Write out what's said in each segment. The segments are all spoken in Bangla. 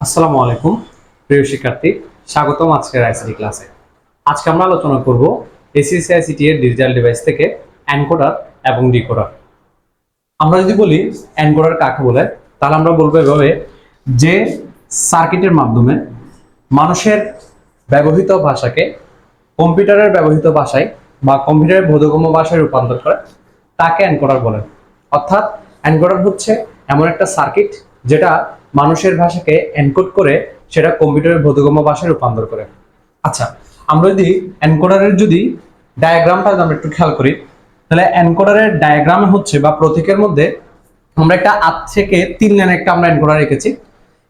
আসসালামু আলাইকুম। প্রিয় শিক্ষার্থী, স্বাগতম আজকের আইসিটি ক্লাসে আজকে আমরা আলোচনা করব এসিসি আইসিটি এর ডিজিটাল ডিভাইস থেকে এনকোডার এবং ডিকোডার আমরা যদি বলি এনকোডার কাকে বলে, তাহলে আমরা বলব এভাবে যে সার্কিটের মাধ্যমে মানুষের ব্যবহৃত ভাষাকে কম্পিউটারের ব্যবহৃত ভাষায় বা কম্পিউটারের বোধগম্য ভাষায় রূপান্তর করে, তাকে এনকোডার বলে। অর্থাৎ এনকোডার হচ্ছে এমন একটা সার্কিট যেটা মানুষের ভাষাকে এনকোড করে সেটা কম্পিউটারের বোধগম্য ভাষায় রূপান্তর করে। আচ্ছা আমরা যদি এনকোডারের যদি ডায়াগ্রামটা আমরা একটু খেয়াল করি, তাহলে এনকোডারের ডায়াগ্রামে হচ্ছে বা প্রতীকের মধ্যে আমরা একটা আট থেকে তিন লাইন একটা আমরা এনকোডার রেখেছি।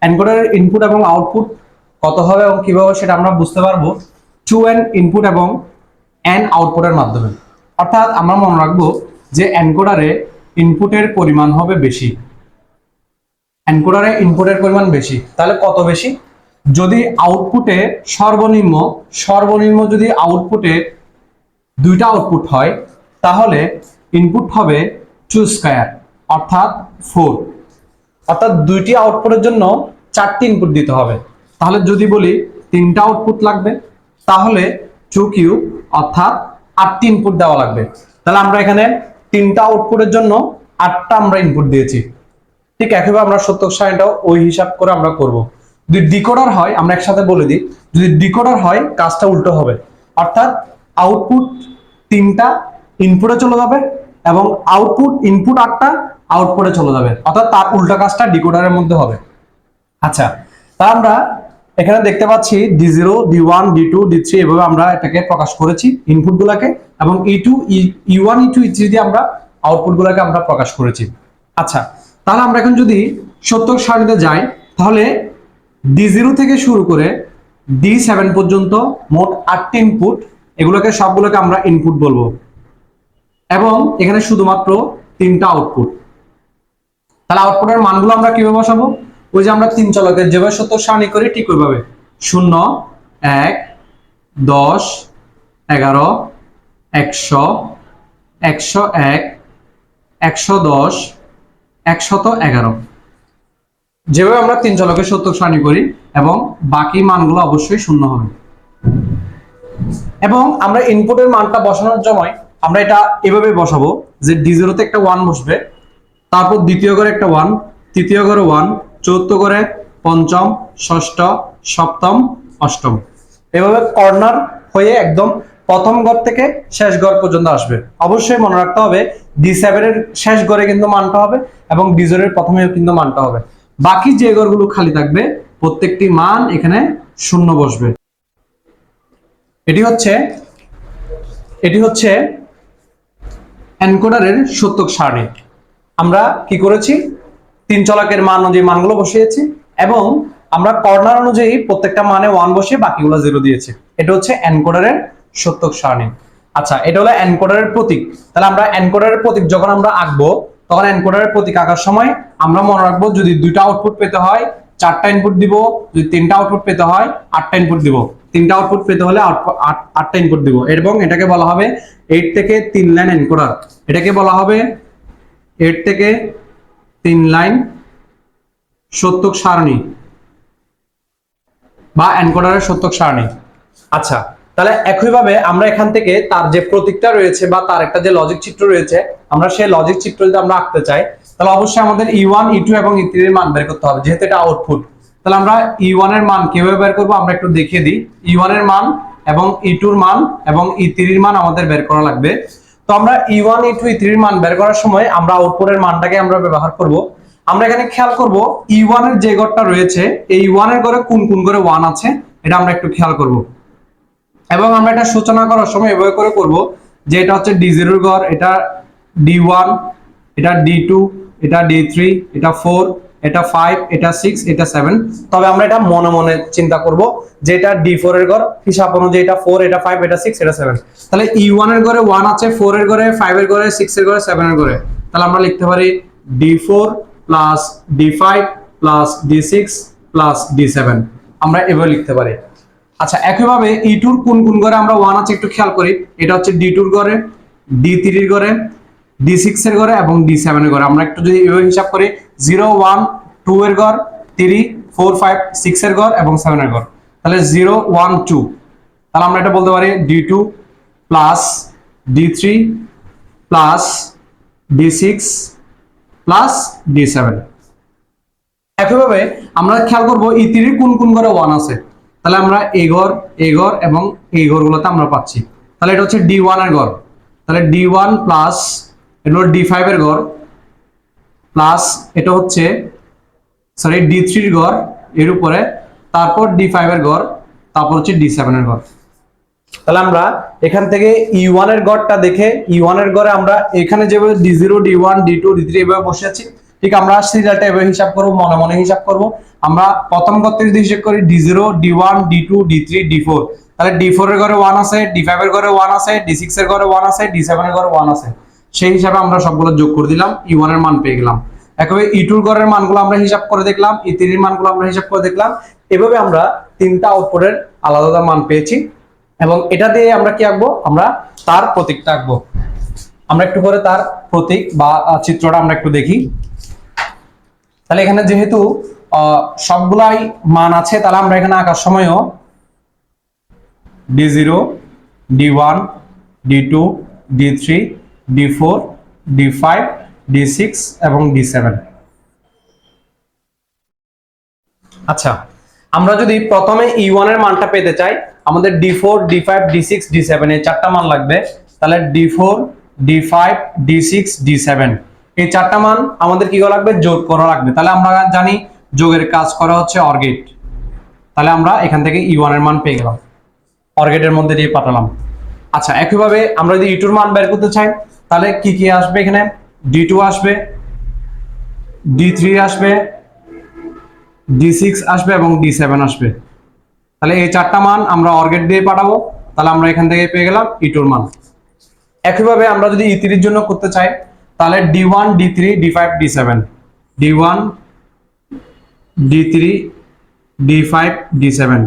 এনকোডারের ইনপুট এবং আউটপুট কত হবে এবং কীভাবে সেটা আমরা বুঝতে পারব টু এন ইনপুট এবং এন আউটপুটের মাধ্যমে। অর্থাৎ আমরা মনে রাখব যে এনকোডারে ইনপুটের পরিমাণ হবে বেশি। এনকোডারে ইনপুটের পরিমাণ বেশি, তাহলে কত বেশি? যদি আউটপুটে সর্বনিম্ন সর্বনিম্ন যদি আউটপুটে দুইটা আউটপুট হয়, তাহলে ইনপুট হবে টু স্কয়ার অর্থাৎ ফোর অর্থাৎ দুইটি আউটপুটের জন্য চারটি ইনপুট দিতে হবে। তাহলে যদি বলি তিনটা আউটপুট লাগবে, তাহলে টু কিউ অর্থাৎ আটটি ইনপুট দেওয়া লাগবে। তাহলে আমরা এখানে তিনটা আউটপুটের জন্য আটটা আমরা ইনপুট দিয়েছি। ঠিক একইভাবে আমরা সত্য সাইনটাও ওই হিসাব করে আমরা করব। যদি ডিকোডার হয়, আমরা একসাথে বলে দিই, যদি ডিকোডার হয়, কাজটা উল্টো হবে। অর্থাৎ আউটপুট তিনটা ইনপুটে চলে যাবে এবং আউটপুট ইনপুট আটটা আউটপুটে চলে যাবে। অর্থাৎ তার উল্টা কাজটা ডিকোডারের মধ্যে হবে। আচ্ছা তা আমরা এখানে দেখতে পাচ্ছি D zero D one D two D three এভাবে আমরা এটাকে প্রকাশ করেছি ইনপুট গুলাকে এবং E two E one E two E three দিয়ে আমরা আউটপুট গুলাকে আমরা প্রকাশ করেছি। আচ্ছা তাহলে আমরা এখন যদি সত্তর সারিতে যাই, তাহলে ডি জিরো থেকে শুরু করে ডি সেভেন পর্যন্ত মোট আটটি ইনপুট এগুলোকে সবগুলোকে আমরা ইনপুট বলব। এবং এখানে শুধুমাত্র তিনটা আউটপুট তাহলে আউটপুটের মানগুলো আমরা কীভাবে বসাবো? ওই যে আমরা তিন চলকের যেভাবে সত্তর সারণী করি, ঠিক ওইভাবে। শূন্য, এক, দশ, এগারো, একশো একশো এক, একশো দশ একশত এগারো। যেভাবে আমরা তিন চলকের সত্তর সারণী করি এবং বাকি মানগুলো অবশ্যই শূন্য হবে। এবং আমরা ইনপুটের মানটা বসানোর সময় আমরা এটা এভাবে বসাবো যে ডি একটা ওয়ান বসবে, তারপর দ্বিতীয় ঘরে একটা ওয়ান তৃতীয় ঘরে ওয়ান চতুর্থ ঘরে পঞ্চম, ষষ্ঠ, সপ্তম, অষ্টম। এভাবে কর্নার হয়ে একদম প্রথম ঘর থেকে শেষ ঘর পর্যন্ত আসবে। অবশ্যই মনে রাখতে হবে ডি সেভেনের শেষ ঘরে কিন্তু মানটা হবে এবং ডি জিরোর প্রথমেও কিন্তু মানটা হবে। বাকি যে ঘরগুলো খালি থাকবে, প্রত্যেকটি মান এখানে শূন্য বসবে। এটি হচ্ছে এটি হচ্ছে এনকোডারের সত্যক সারণী। আমরা কি করেছি? তিন চলাকের মান অনুযায়ী মানগুলো বসিয়েছি এবং আমরা কর্নার অনুযায়ী প্রত্যেকটা মানে ওয়ান বসিয়ে বাকিগুলো জিরো দিয়েছি। এটা হচ্ছে এনকোডারের সত্যক সারণী। আচ্ছা এটা হলো এনকোডারের প্রতীক। তাহলে আমরা এনকোডারের প্রতীক যখন আমরা আঁকবো, তখন এনকোডারের প্রতীক আঁকার সময় আমরা মনে রাখব, যদি দুইটা আউটপুট পেতে হয়, চারটা ইনপুট দিব, যদি তিনটা আউটপুট পেতে হয়, আটটা ইনপুট দিব। তিনটা আউটপুট পেতে হলে আট- আট- আটটা ইনপুট দিব। এবং এটাকে বলা হবে এইট থেকে তিন লাইন এনকোডার এটাকে বলা হবে এইট থেকে তিন লাইন সত্যক সারণী বা এনকোডারের সত্যক সারণী। আচ্ছা তাহলে একইভাবে আমরা এখান থেকে তার যে প্রতীকটা রয়েছে বা তার একটা যে লজিক চিত্র রয়েছে, আমরা সেই লজিক চিত্র যদি আমরা আঁকতে চাই, তাহলে অবশ্যই আমাদের ই ওয়ান ই টু এবং ই থ্রি এর মান বের করতে হবে, যেহেতু এটা আউটপুট তাহলে আমরা ই ওয়ানের মান কীভাবে বের করব আমরা একটু দেখিয়ে দিই। ই ওয়ানের মান এবং ই টুর মান এবং ই থ্রির মান আমাদের বের করা লাগবে। তো আমরা ই ওয়ান ই টু ই থ্রির মান বের করার সময় আমরা আউটপুটের মানটাকে আমরা ব্যবহার করব। আমরা এখানে খেয়াল করব ই ওয়ানের যে ঘরটা রয়েছে, এই ওয়ানের ঘরে কোন কোন করে ওয়ান আছে, এটা আমরা একটু খেয়াল করব। এবং আমরা এটা সূচনা করার সময় এভাবে করে করব যে এটা হচ্ছে ডি জিরোর ঘর, এটা ডি ওয়ান এটা ডি টু এটা ডি থ্রি এটা ফোর এটা ফাইভ এটা সিক্স এটা সেভেন তবে আমরা এটা মনে মনে চিন্তা করব যে এটা ডি ফোর এর ঘর, হিসাব অনুযায়ী এটা ফোর এটা ফাইভ এটা সিক্স এটা সেভেন তাহলে ই ওয়ানের ঘরে ওয়ান আছে ফোর এর ঘরে ফাইভ এর ঘরে সিক্স এর ঘরে সেভেন এর ঘরে। তাহলে আমরা লিখতে পারি D four plus D five plus D six plus D seven আমরা এভাবে লিখতে পারি। আচ্ছা একইভাবে ই টুর কোন কোন ঘরে আমরা ওয়ান আছে একটু খেয়াল করি। এটা হচ্ছে ডি টুর ঘরে ডি থ্রির ঘরে ডি সিক্স এর ঘরে এবং ডি সেভেন এর ঘরে। আমরা একটু যদি এভাবে হিসাব করি জিরো ওয়ান টু এর ঘর থ্রি ফোর ফাইভ সিক্স এর ঘর এবং সেভেন এর ঘর। তাহলে জিরো ওয়ান টু তাহলে আমরা এটা বলতে পারি D two plus D three plus D six plus D seven একইভাবে আমরা খেয়াল করব ই থ্রির কোন কোন ঘরে ওয়ান আছে। তাহলে আমরা এই ঘর এই ঘর এবং এই ঘরগুলোতে আমরা পাচ্ছি। তাহলে এটা হচ্ছে ডি ওয়ানের ঘর। তাহলে ডি ওয়ান প্লাস এটা হলো ডি ফাইভ এর ঘর প্লাস এটা হচ্ছে সরি ডি থ্রির ঘর, এর উপরে, তারপর ডি ফাইভ এর ঘর, তারপর হচ্ছে ডি সেভেন এর ঘর। তাহলে আমরা এখান থেকে ই ওয়ানের গড়টা দেখে ই ওয়ানের গড়ে আমরা এখানে যেভাবে D zero D one D two D three এভাবে বসে আছি ঠিক আমরা সিরিয়ালটা এভাবে হিসাব করব, মনে মনে হিসাব করব। আমরা প্রথম করতে যদি হিসাব করি D zero D one D two D three D four তাহলে ডি ফোর এর ঘরে ওয়ান আছে ডি ফাইভ এর ঘরে ওয়ান আছে ডি সিক্স এর ঘরে ওয়ান আছে ডি সেভেন এর ঘরে ওয়ান আছে। সেই হিসাবে আমরা সবগুলো যোগ করে দিলাম ই ওয়ানের মান পেয়ে গেলাম। একভাবে ই টুর ঘরের মানগুলো আমরা হিসাব করে দেখলাম ই থ্রির মানগুলো আমরা হিসাব করে দেখলাম। এভাবে আমরা তিনটা আউটপুটের আলাদা আলাদা মান পেয়েছি। এবং এটা দিয়ে আমরা কি আঁকবো? আমরা তার প্রতীকটা আঁকবো। আমরা একটু করে তার প্রতীক বা চিত্রটা আমরা একটু দেখি। তাহলে এখানে যেহেতু সবগুলাই মান আছে, তাহলে আমরা এখানে আঁকার সময়ও D zero D one D two D three D four D five D six এবং ডি সেভেন আচ্ছা আমরা যদি প্রথমে ই ওয়ানের মানটা পেতে চাই, আমাদের D four D five D six D seven এই চারটা মান লাগবে। তাহলে D four D five D six D seven এই চারটা মান আমাদের কি করা লাগবে? যোগ করা লাগবে। তাহলে আমরা জানি যোগের কাজ করা হচ্ছে অর্গেট। তাহলে আমরা এখান থেকে ই ওয়ানের মান পেয়ে গেলাম। অর্গেটের মধ্যে দিয়ে পাঠালাম। আচ্ছা একইভাবে আমরা যদি ইটুর মান বের করতে চাই, তাহলে কি কি আসবে এখানে? ডি টু আসবে ডি থ্রি আসবে ডি সিক্স আসবে এবং ডি সেভেন আসবে। তাহলে এই চারটা মান আমরা অর্গেট দিয়ে পাঠাবো। তাহলে আমরা এখান থেকে পেয়ে গেলাম ইটুর মান। একইভাবে আমরা যদি ই থ্রির জন্য করতে চাই তাহলে D one D three D five D seven D one D three D five D seven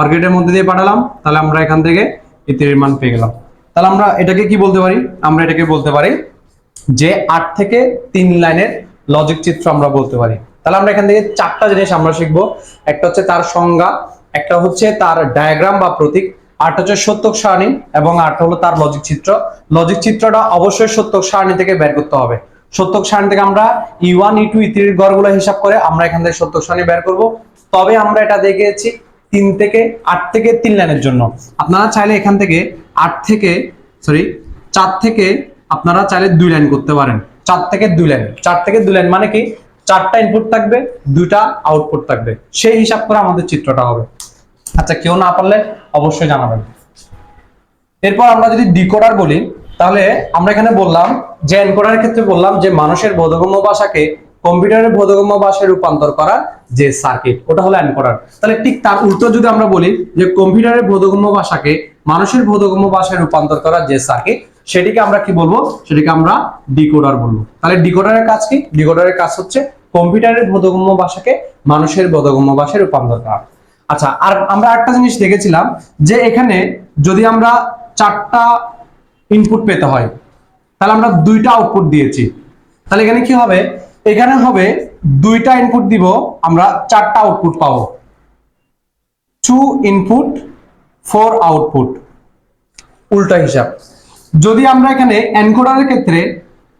অর্গেটের মধ্যে দিয়ে পাঠালাম, তাহলে আমরা এখান থেকে ই থ্রির মান পেয়ে গেলাম। তাহলে আমরা এটাকে কি বলতে পারি? আমরা এটাকে বলতে পারি যে আট থেকে তিন লাইনের লজিক চিত্র আমরা বলতে পারি। তাহলে আমরা এখান থেকে চারটা জিনিস আমরা শিখব। একটা হচ্ছে তার সংজ্ঞা, একটা হচ্ছে তার ডায়াগ্রাম বা প্রতীক আরটা হচ্ছে সত্যক সারণী এবং আরটা হলো তার লজিক চিত্র। লজিক চিত্রটা অবশ্যই সত্যক সারণী থেকে বের করতে হবে। সত্যক সারণী থেকে আমরা ই ওয়ান ই টু ই থ্রির গড়গুলো হিসাব করে আমরা এখান থেকে সত্যক সারণী বের করব। তবে আমরা এটা দেখেছি তিন থেকে আট থেকে তিন লাইনের জন্য। আপনারা চাইলে এখান থেকে আট থেকে সরি চার থেকে আপনারা চাইলে দুই লাইন করতে পারেন। চার থেকে দুই লাইন। চার থেকে দুই লাইন মানে কি? চারটা ইনপুট থাকবে, দুইটা আউটপুট থাকবে। সেই হিসাব করে আমাদের চিত্রটা হবে। আচ্ছা কেউ না পারলে অবশ্যই জানাবেন। এরপর আমরা যদি ডিকোডার বলি, তাহলে আমরা এখানে বললাম যে এনকোডারের ক্ষেত্রে বললাম যে মানুষের বোধগম্য ভাষাকে কম্পিউটারের বোধগম্য ভাষায় রূপান্তর করা যে সার্কিট, ওটা হলো এনকোডার। তাহলে ঠিক তার উল্টো যদি আমরা বলি যে কম্পিউটারের বোধগম্য ভাষাকে মানুষের বোধগম্য ভাষায় রূপান্তর করা যে সার্কিট, সেটিকে আমরা কি বলব? সেটিকে আমরা ডিকোডার বলব। তাহলে ডিকোডারের কাজ কি? ডিকোডারের কাজ হচ্ছে কম্পিউটারের বোধগম্য ভাষাকে মানুষের বোধগম্য ভাষায় রূপান্তর করা। আচ্ছা আর আমরা একটা জিনিস দেখেছিলাম যে এখানে যদি আমরা চারটা ইনপুট পেতে হয়, তাহলে আমরা দুইটা আউটপুট দিয়েছি। তাহলে এখানে কি হবে? এখানে হবে দুইটা ইনপুট দিব, আমরা চারটা আউটপুট পাবো। টু ইনপুট ফোর আউটপুট উল্টা হিসাব। যদি আমরা এখানে এনকোডারের ক্ষেত্রে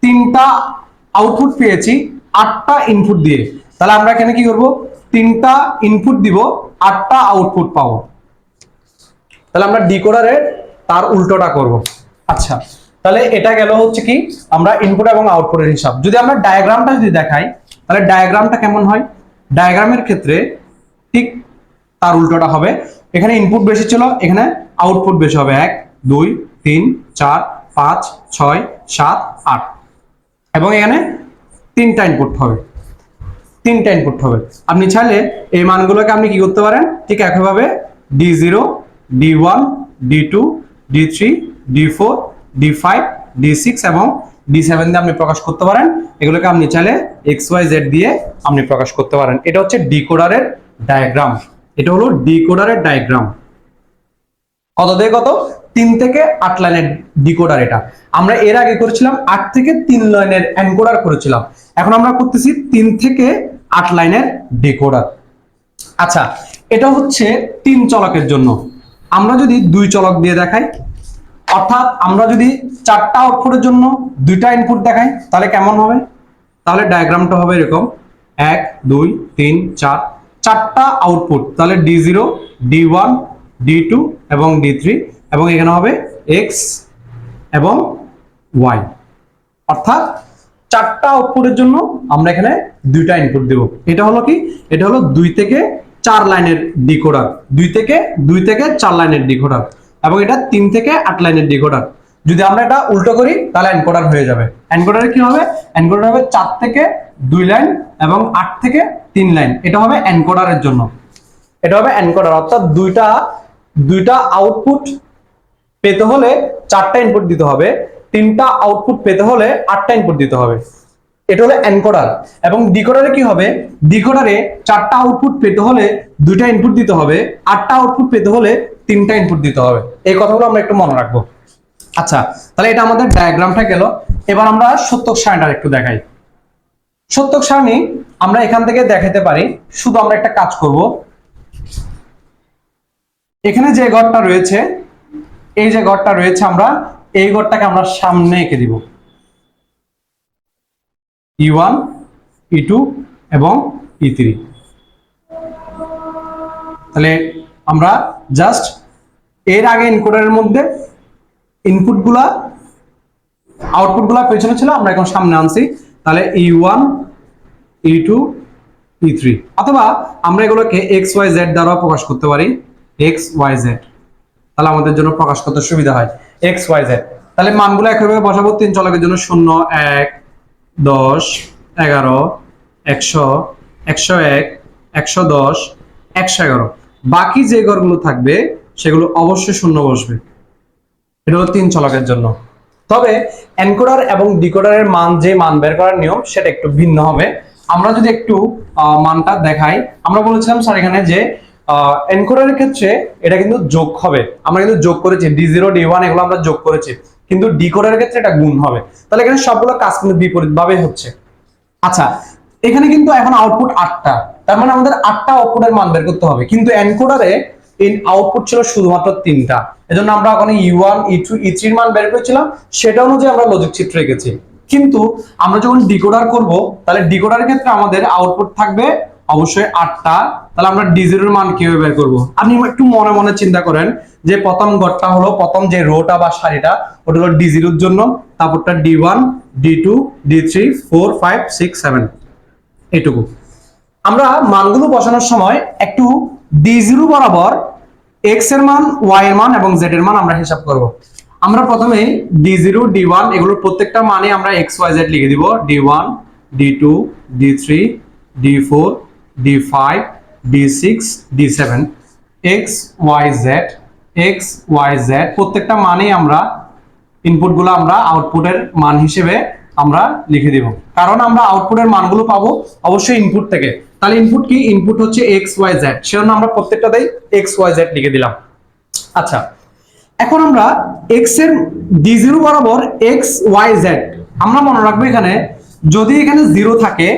তিনটা আউটপুট পেয়েছি, আটটা ইনপুট দিয়ে, তাহলে আমরা এখানে কি করব? তিনটা ইনপুট দিব আটটা আউটপুট পাবো। তাহলে আমরা ডিকোডারে তার উল্টোটা করব। আচ্ছা তাহলে এটা গেল হচ্ছে কি? আমরা ইনপুট এবং আউটপুটের হিসাব। যদি আমরা ডায়াগ্রামটা যদি দেখাই, তাহলে ডায়াগ্রামটা কেমন হয়? ডায়াগ্রামের ক্ষেত্রে ঠিক তার উল্টোটা হবে। এখানে ইনপুট বেশি ছিল, এখানে আউটপুট বেশি হবে। এক, দুই, তিন, চার, পাঁচ, ছয়, সাত, আট। এবং এখানে তিনটা ইনপুট হবে। তিনটা ইনপুট হবে। আপনি চাইলে এই মানগুলোকে আপনি কি করতে পারেন? ঠিক একইভাবে D zero D one D two D three D four D five D six এবং ডি সেভেন দিয়ে আপনি প্রকাশ করতে পারেন। এগুলোকে আপনি চাইলে এক্স ওয়াই জেড দিয়ে আপনি প্রকাশ করতে পারেন। এটা হচ্ছে ডিকোডারের ডায়াগ্রাম। এটা হলো ডিকোডারের ডায়াগ্রাম। কত দিয়ে কত? তিন থেকে আট লাইনের ডিকোডার এটা। আমরা এর আগে করেছিলাম আট থেকে তিন লাইনের এনকোডার করেছিলাম। এখন আমরা করতেছি তিন থেকে আট লাইনের ডিকোডার। আচ্ছা এটা হচ্ছে তিন চলকের জন্য। আমরা যদি দুই চলক দিয়ে দেখাই, অর্থাৎ আমরা যদি চারটা আউটপুটের জন্য দুইটা ইনপুট দেখাই, তাহলে কেমন হবে? তাহলে ডায়াগ্রামটা হবে এরকম। এক, দুই, তিন, চার, চারটা আউটপুট তাহলে D zero D one D two এবং ডি থ্রি এবং এখানে হবে এক্স এবং ওয়াই অর্থাৎ চারটা আউটপুটের জন্য আমরা এখানে দুইটা ইনপুট দেব। এটা হলো কি? এটা হলো দুই থেকে চার লাইনের ডিকোডার। দুই থেকে দুই থেকে চার লাইনের ডিকোডার। এবং এটা তিন থেকে আট লাইনের ডিকোডার। যদি আমরা এটা উল্টো করি, তাহলে এনকোডার হয়ে যাবে। এনকোডারে কি হবে? এনকোডার হবে চার থেকে দুই লাইন এবং আট থেকে তিন লাইন। এটা হবে এনকোডারের জন্য। এটা হবে এনকোডার অর্থাৎ দুইটা দুইটা আউটপুট পেতে হলে চারটা ইনপুট দিতে হবে। তিনটা আউটপুট পেতে হলে আটটা ইনপুট দিতে হবে। এটা হলো এনকোডার এবং ডিকোডারে কি হবে? ডিকোডারে চারটা আউটপুট পেতে হলে দুইটা ইনপুট দিতে হবে। আটটা আউটপুট পেতে হলে তিনটা ইনপুট দিতে হবে। এই কথাগুলো আমরা একটু মনে রাখব। আচ্ছা তাহলে এটা আমাদের ডায়াগ্রামটা গেল। এবার আমরা সত্যক সারণীটা একটু দেখাই। সত্যক সারণী আমরা এখান থেকে দেখাতে পারি। শুধু আমরা একটা কাজ করব। এখানে যে ঘরটা রয়েছে, এই যে ঘরটা রয়েছে আমরা এই ঘরটাকে আমরা সামনে এঁকে দিব। ই ওয়ান ই টু এবং ই থ্রি তাহলে আমরা জাস্ট এর আগে ইনকোডারের মধ্যে ইনপুটগুলা আউটপুটগুলা পেছনে ছিল, আমরা এখন সামনে আনছি। তাহলে E one E two E three অথবা আমরা এগুলোকে এক্স ওয়াই জেড দ্বারা প্রকাশ করতে পারি। এক্স ওয়াই জেড তাহলে আমাদের জন্য প্রকাশ করতে সুবিধা হয়। এক্স ওয়াই জেড তাহলে মানগুলো একইভাবে বসাবো। তিন চলকের জন্য শূন্য, এক, দশ, এগারো, একশো একশো এক, একশো দশ, একশো এগারো। বাকি যে ঘরগুলো থাকবে, সেগুলো অবশ্যই শূন্য বসবে। এটা হলো তিন চলকের জন্য। তবে এনকোডার এবং ডিকোডারের মান, যে মান বের করার নিয়ম, সেটা একটু ভিন্ন হবে। আমরা যদি একটু মানটা দেখাই, আমরা বলেছিলাম স্যার এখানে যে এনকোডারের ক্ষেত্রে এটা কিন্তু যোগ হবে। আমরা কিন্তু যোগ করেছি। ডি জিরো ডি ওয়ান এগুলো আমরা যোগ করেছি। কিন্তু ডিকোডারের ক্ষেত্রে এটা গুণ হবে। তাহলে এখানে সবগুলো কাজ কিন্তু বিপরীত ভাবে হচ্ছে। আচ্ছা এখানে কিন্তু এখন আউটপুট আটটা। তার মানে আমাদের আটটা আউটপুটের মান বের করতে হবে। কিন্তু এনকোডারে ইন আউটপুট ছিল শুধুমাত্র তিনটা। এজন্য আমরা ওখানে ই ওয়ান ই টু ই থ্রির মান বের করেছিলাম। সেটা অনুযায়ী আমরা লজিক চিত্র রেখেছি কিন্তু আমরা যখন ডিকোডার করব, তাহলে ডিকোডারের ক্ষেত্রে আমাদের আউটপুট থাকবে অবশ্যই আটটা। তাহলে আমরা ডি জিরোর মান কীভাবে বের করব? আপনি একটু মনে মনে চিন্তা করেন যে প্রথম ঘরটা হলো, প্রথম যে রোটা বা সারিটা ওটা হলো ডি জিরোর জন্য, তারপরটা D one D two D three four five six seven এটুকু। আমরা মানগুলো বসানোর সময় একটু ডি জিরো বরাবর এক্সের মান ওয়াই এর মান এবং জেড এর মান আমরা হিসাব করব। আমরা প্রথমে ডি জিরো ডি ওয়ান এগুলোর প্রত্যেকটা মানে আমরা এক্স ওয়াই জেড লিখে দিব। D one D two D three D four D five D six D seven X Y Z X Y Z প্রত্যেকটা মানেই আমরা ইনপুটগুলো আমরা আউটপুটের মান হিসেবে আমরা লিখে দিব। কারণ আমরা আউটপুটের মানগুলো পাবো অবশ্যই ইনপুট থেকে। তাহলে ইনপুট কি? ইনপুট হচ্ছে এক্স ওয়াই জেড সেজন্য আমরা প্রত্যেকটাতেই এক্স ওয়াই জেড লিখে দিলাম। আচ্ছা এখন আমরা এক্সের ডি জিরো বরাবর এক্স ওয়াই জেড আমরা মনে রাখব এখানে, যদি এখানে জিরো থাকে,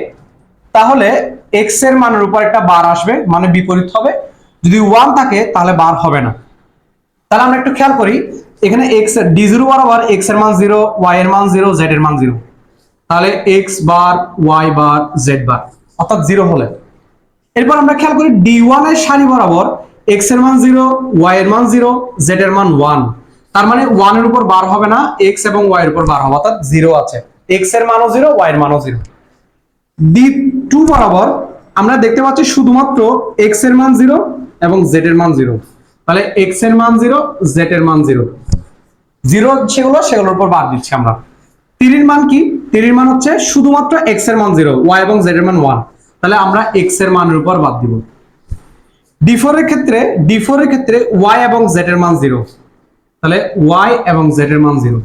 তাহলে এক্সের মানের উপর একটা বার আসবে মানে বিপরীত হবে। যদি ওয়ান থাকে, তাহলে বার হবে না। তাহলে আমরা একটু খেয়াল করি, এখানে এক্সের ডি জিরো বরাবর এক্সের মান জিরো ওয়াই এর মান জিরো জেড এর মান জিরো তাহলে X bar Y bar Z bar. অর্থাৎ জিরো হলে। এরপর আমরা খেয়াল করি ডি ওয়ানের সারি বরাবর এক্সের মান জিরো ওয়াই এর মান জিরো জেড এর মান ওয়ান তার মানে ওয়ানের উপর বার হবে না এক্স এবং ওয়াই এর উপর বার হবে, অর্থাৎ জিরো আছে। এক্সের মানও জিরো ওয়াই এর মানও জিরো ডি টু বরাবর আমরা দেখতে পাচ্ছি শুধুমাত্র এক্সের মান জিরো এবং জেড এর মান জিরো তাহলে এক্সের মান জিরো জেড এর মান জিরো জিরো সেগুলো সেগুলোর উপর বাদ দিচ্ছি আমরা তিরির মান কি তিরির মান হচ্ছে শুধুমাত্র এক্সের মান জিরো ওয়াই এবং জেড এর মান ওয়ান তাহলে আমরা এক্সের মানের উপর বাদ দিব ডি ফোর ক্ষেত্রে ডি ফোর ক্ষেত্রে ওয়াই এবং জেড এর মান জিরো তাহলে ওয়াই এবং জেড এর মান জিরো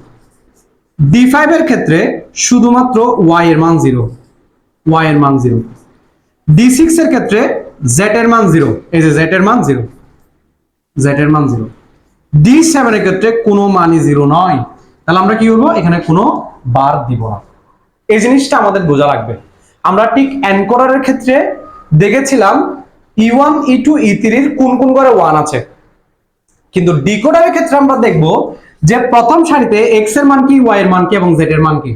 ডি ফাইভ এর ক্ষেত্রে শুধুমাত্র ওয়াই এর মান জিরো ওয়াই এর মান জিরো ডি সিক্স এর ক্ষেত্রে জেড এর মান জিরো এই যে জেড এর মান জিরো জেড এর মান জিরো ডি সেভেন এর ক্ষেত্রে কোনো মানই জিরো নয়। তাহলে আমরা কি করব এখানে কোনো বার দিব না। এই জিনিসটা আমাদের বোঝা লাগবে। আমরা ঠিক এনকোডারের ক্ষেত্রে দেখেছিলাম ই ওয়ান ই টু ই থ্রির কোন কোন করে ওয়ান আছে। কিন্তু ডিকোডারের ক্ষেত্রে আমরা দেখব যে প্রথম সারিতে এক্সের মান কি ওয়াই এর মান কি এবং জেড এর মান কি।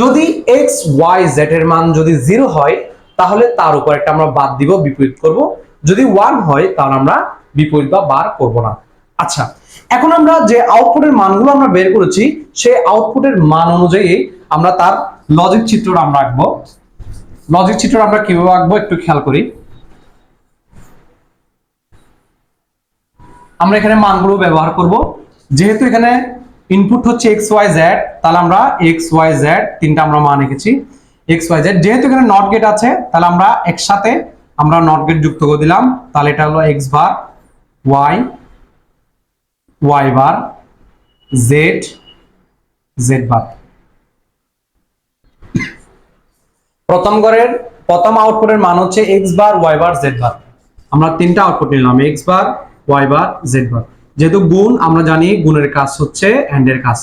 যদি এক্স ওয়াই জেড এর মান যদি জিরো হয়, তাহলে তার উপর একটা আমরা বাদ দিব, বিপরীত করব। যদি ওয়ান হয়, তাহলে আমরা বিপরীত বা বার করব না। আচ্ছা এখন আমরা যে আউটপুটের মানগুলো আমরা বের করেছি, সেই আউটপুটের মান অনুযায়ী আমরা তার লজিক চিত্রটা আমরা আঁকবো। লজিক চিত্রটা আমরা কীভাবে আঁকবো, একটু খেয়াল করি। আমরা এখানে মানগুলো ব্যবহার করব। যেহেতু এখানে ইনপুট হচ্ছে এক্স ওয়াই জেড তাহলে আমরা এক্স ওয়াই জেড তিনটা আমরা মান রেখেছি এক্স ওয়াই জেড যেহেতু এখানে নট গেট আছে, তাহলে আমরা একসাথে আমরা নট গেট যুক্ত করে দিলাম। তাহলে এটা হলো X bar Y Y bar Z Z bar প্রথম ঘরের প্রথম আউটপুটের মান হচ্ছে X bar Y bar Z bar আমরা তিনটা আউটপুট নিলাম X bar Y bar Z bar যেহেতু গুণ, আমরা জানি গুণের কাজ হচ্ছে অ্যান্ড এর কাজ।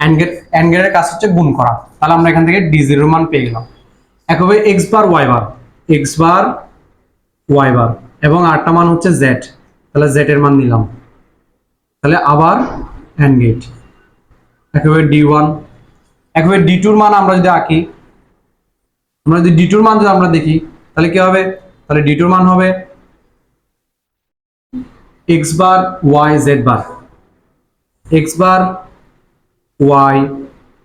অ্যান্ড গেট অ্যান্ড গেটের কাজ হচ্ছে গুণ করা। তাহলে আমরা এখান থেকে ডি জিরোর মান পেয়ে গেলাম। একভাবে X bar Y bar X bar Y bar এবং আটটা মান হচ্ছে জেড তাহলে জেড এর মান নিলাম। তাহলে আবার অ্যান্ড গেট একেবারে ডি ওয়ান একেবারে ডি টুর মান আমরা যদি আঁকি, আমরা যদি ডি টুর মান যদি আমরা দেখি, তাহলে কি হবে? তাহলে ডি টুর মান হবে X bar Y Z bar X bar Y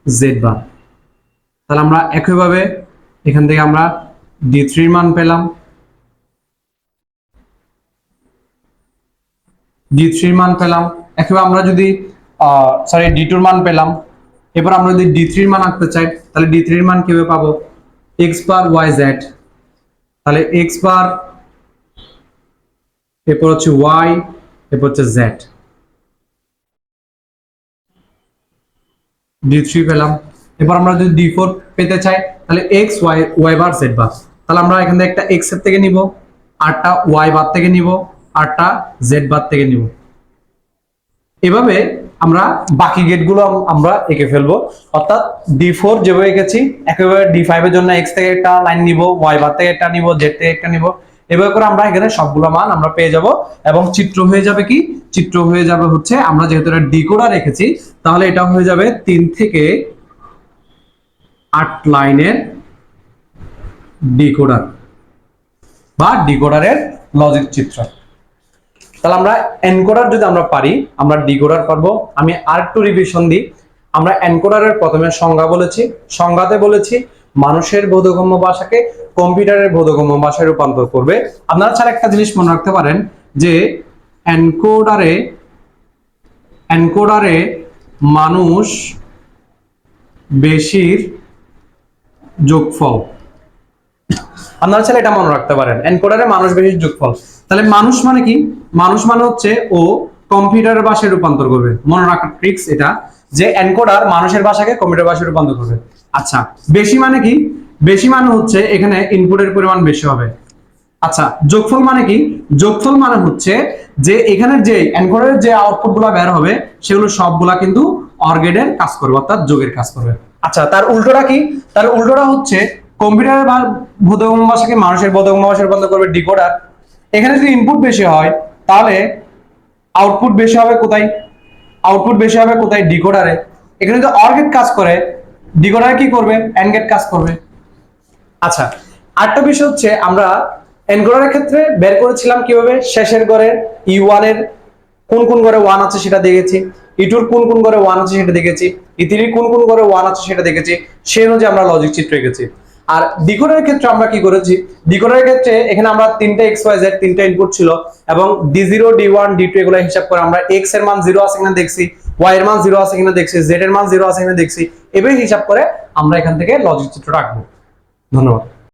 Z bar তাহলে আমরা একইভাবে এখান থেকে আমরা ডি থ্রির মান পেলাম। ডি থ্রির মান পেলাম। একইভাবে আমরা যদি সরি ডি টুর মান পেলাম। এবার আমরা যদি ডি থ্রির মান আঁকতে চাই, তাহলে ডি থ্রির মান কীভাবে পাবো? এক্স বার ওয়াই জেড তাহলে এক্স বার এরপর হচ্ছে ওয়াই, এরপর হচ্ছে জেড। ডি থ্রি পেলাম। এবার আমরা যদি ডি ফোর পেতে চাই, তাহলে X, Y Y bar Z bar. তাহলে আমরা এখান থেকে একটা এক্সের থেকে নিব, আটটা ওয়াই বার থেকে নিব, আটটা জেড বার থেকে নিব। এভাবে আমরা বাকি গেটগুলো আম- আমরা এঁকে ফেলব। অর্থাৎ ডি ফোর যেভাবে এঁকেছি একেবারে ডি ফাইভ এর জন্য এক্স থেকে একটা লাইন নিব, ওয়াই বার থেকে একটা নিব, জেড থেকে একটা নিব। এভাবে করে আমরা এখানে সবগুলো মান আমরা পেয়ে যাব এবং চিত্র হয়ে যাবে কি? চিত্র হয়ে যাবে হচ্ছে আমরা যেহেতু এটা ডিকোডার রেখেছি, তাহলে এটা হয়ে যাবে তিন থেকে আট লাইনের ডিকোডার বা ডিকোডারের লজিক চিত্র। তাহলে আমরা এনকোডার যদি আমরা পারি, আমরা ডিকোডার পারব আমি আরেকটু রিভিশন দিই। আমরা এনকোডারের প্রথমে সংজ্ঞা বলেছি, সংজ্ঞাতে বলেছি মানুষের বোধগম্য ভাষাকে কম্পিউটারের বোধগম্য ভাষায় রূপান্তর করবে। আপনারা ছাড়া একটা জিনিস মনে রাখতে পারেন যে এনকোডারে এনকোডারে মানুষ বেশির যোগফল। আপনারা চাইলে এটা মনে রাখতে পারেন, এনকোডারে মানুষ বেশি যোগফল। তাহলে মানুষ মানে কি? মানুষ মানে হচ্ছে ও কম্পিউটারের ভাষায় রূপান্তর করবে। মনে রাখার ট্রিক্স এটা, যে এনকোডার মানুষের ভাষাকে কম্পিউটার ভাষায় রূপান্তর করবে। আচ্ছা বেশি মানে কি? বেশি মানে হচ্ছে এখানে ইনপুটের পরিমাণ বেশি হবে। আচ্ছা যোগফল মানে কি? যোগফল মানে হচ্ছে যে এখানে যে এনকোডারের যে আউটপুটগুলা বের হবে, সেগুলো সবগুলা কিন্তু অর্গেডের কাজ করবে, অর্থাৎ যোগের কাজ করবে। আচ্ছা তার উল্টোটা কি? তার উল্টোটা হচ্ছে কম্পিউটারের বোধগম্য ভাষাকে মানুষের বোধগম্য ভাষায় রূপান্তর করবে ডিকোডার এখানে যদি ইনপুট বেশি হয়, তাহলে আউটপুট বেশি হবে কোথায়? আউটপুট বেশি হবে কোথায়? ডিকোডারে এখানে যদি অর্গেট কাজ করে ডিকোডারে কি করবে? অ্যানগেট কাজ করবে। আচ্ছা আরেকটা বিষয় হচ্ছে আমরা এনকোডারের ক্ষেত্রে বের করেছিলাম কীভাবে? শেষের ঘরে ই ওয়ানের কোন কোন ঘরে ওয়ান আছে সেটা দেখেছি। ই টুর কোন কোন ঘরে ওয়ান আছে সেটা দেখেছি। ই থ্রির কোন কোন ঘরে ওয়ান আছে সেটা দেখেছি। সেই অনুযায়ী আমরা লজিক চিত্র এঁকেছি। আর ডিকোডারের ক্ষেত্রে আমরা কি করেছি? ডিকোডারের ক্ষেত্রে এখানে আমরা তিনটা এক্স ওয়াই জেড তিনটা ইনপুট ছিল এবং D zero D one D two এগুলো হিসাব করে আমরা এক্সের মান জিরো আছে কিনা দেখছি ওয়াই এর মান জিরো আছে কিনা দেখছি জেড এর মান জিরো আছে কিনা দেখছি এভাবে হিসাব করে আমরা এখান থেকে লজিক চিত্রটা আঁকবো। ধন্যবাদ।